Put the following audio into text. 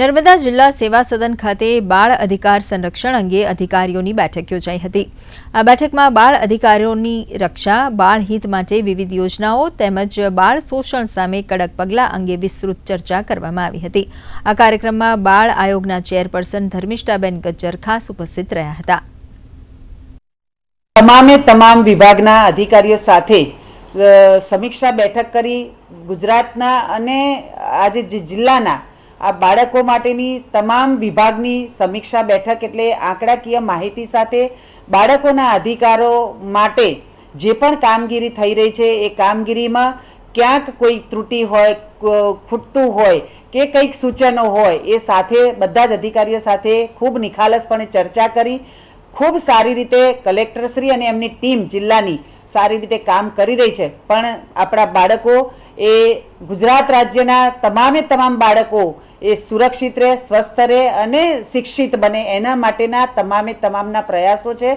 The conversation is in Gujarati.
નર્મદા જિલ્લા સેવા સદન ખાતે બાળ અધિકાર સંરક્ષણ અંગે અધિકારીઓની બેઠક યોજાઈ હતી. આ બેઠકમાં બાળ અધિકારીઓની રક્ષા, બાળ હિત માટે વિવિધ યોજનાઓ તેમજ બાળ શોષણ સામે કડક પગલાં અંગે વિસ્તૃત ચર્ચા કરવામાં આવી હતી. આ કાર્યક્રમમાં બાળ આયોગના ચેરપર્સન ધર્મિષ્ઠાબેન ગજ્જર ખાસ ઉપસ્થિત રહ્યા હતા. તમામે તમામ વિભાગના અધિકારીઓ સાથે સમીક્ષા બેઠક કરી ગુજરાતના અને આજે જે જિલ્લાના આ બાળકો માટેની તમામ વિભાગની સમીક્ષા બેઠક એટલે આંકડાકીય માહિતી સાથે બાળકોના અધિકારો માટે જે પણ કામગીરી થઈ રહી છે, એ કામગીરીમાં ક્યાંક કોઈ ત્રુટિ હોય ખૂટતું હોય કે કંઈક સૂચનો હોય, એ સાથે બધા જ અધિકારીઓ સાથે ખૂબ નિખાલસપણે ચર્ચા કરી, ખૂબ સારી રીતે કલેક્ટરશ્રી અને એમની ટીમ જિલ્લાની સારી રીતે કામ કરી રહી છે. પણ આપણા બાળકો એ ગુજરાત રાજ્યના તમામે તમામ બાળકો એ સુરક્ષિત રહે, સ્વસ્થ રહે અને શિક્ષિત બને. એના માટેના તમામે તમામના પ્રયાસો છે.